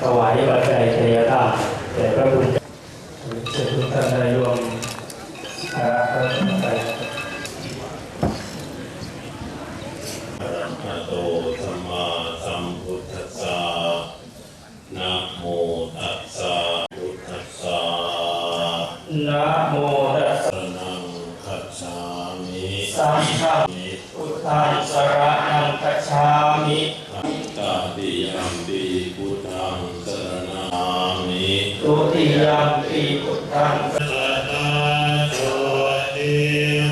ถวายปัจจัยเทยธาตุแด่พระคุณเจ้าเชิญทุกท่านได้ร่วมอาราธนาไปอะระหะโตสัมมาสัมพุทธัสสะนะโมตัสสะพุทธัสสะนะโมตัสสะสรนังคัจฉามิสังฆังมิพุทธังสรณังคัจฉามิตาติยัมปิพุ ยมปีพุทธังสัตตาโชติ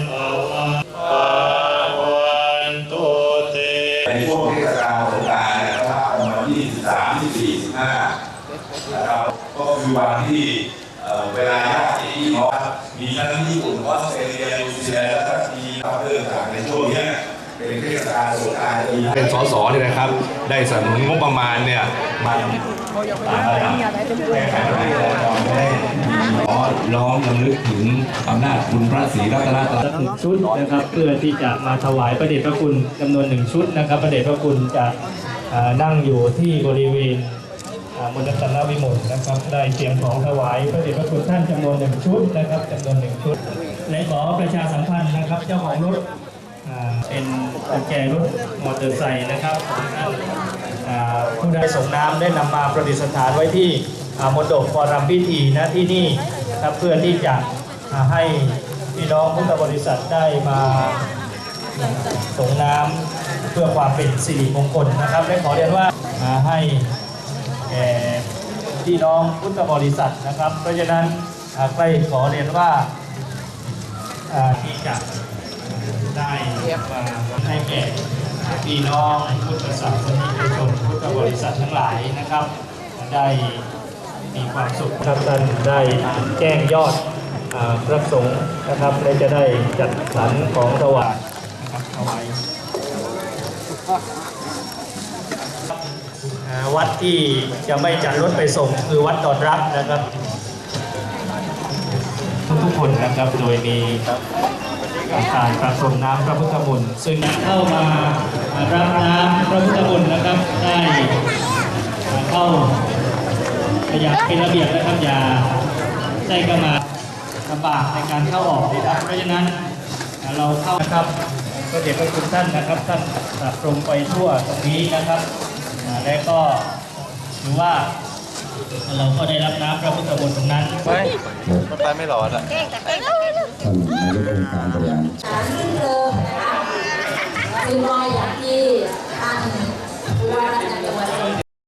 ภวันภาวันตุเตในช่วงเทศกาลสงกรานต์นะครับประมาณ23 24 5นะครับก็คือวันที่เวลาญาติพี่น้องมีทั้งญี่ปุ่นออสเตรเลียนิวซีแลนด์แล้วก็มีเรื่องต่างในช่วง เป็นสสเนี่ยนะครับ ได้สนับสนุนงบประมาณเนี่ยมาขอร้องลำลึกถึงอำนาจคุณพระศรีรัตนตรัยหนึ่งชุดนะครับ เพื่อที่จะมาถวายพระเดชพระคุณจำนวนหนึ่งชุดนะครับพระเดชพระคุณจะนั่งอยู่ที่บริเวณมณฑลวิมลนะครับ ได้เตรียมของถวายพระเดชพระคุณท่านจำนวนหนึ่งชุดนะครับจำนวนหนึ่งชุดและขอประชาสัมพันธ์นะครับ เจ้าของรถ เป็นกุญแจรถมอเตอร์ไซค์นะครับอ่าผู้ได้ส่งน้ำได้นำมาประดิษฐานไว้ที่มณฑปฟอรัมพิธีนะที่นี่นะครับเพื่อที่จะอ่าให้พี่น้องพุทธบริษัทได้มาส่งน้ำเพื่อความเป็นสิริมงคลนะครับและขอเรียนว่าอ่าให้แก่พี่น้องพุทธบริษัทนะครับ เพราะฉะนั้นอ่าใครขอเรียนว่าอ่าที่จะ ได้มาให้แก่พี่น้องพุทธศาสนิกชนพุทธบริษัททั้งหลายนะครับ ได้มีความสุขครับท่านได้แจ้งยอดพระสงฆ์นะครับและจะได้จัดสรรของถวายนะครับถวายวัดที่จะไม่จัดรถไปส่งคือวัดดอนรักนะครับ ทุกๆคนนะครับโดยมี การประสมน้ำพระพุทธมนต์ซึ่งเข้ามารับน้ำพระพุทธมนต์นะครับได้เข้าอย่างเป็นระเบียบนะครับอย่าได้ก็มาลำบากในการเข้าออกนะครับเพราะฉะนั้นเราเข้านะครับก็เด็จพระคุณท่านนะครับท่านตรัสตรงไปทั่วตรงนี้นะครับและก็ถือว่าเราก็ได้รับน้ำพระพุทธมนต์ตรงนั้น ท่านนายกองค์การบริหารซึ่งก็อย่างที่ท่านผู้ว่าราชการ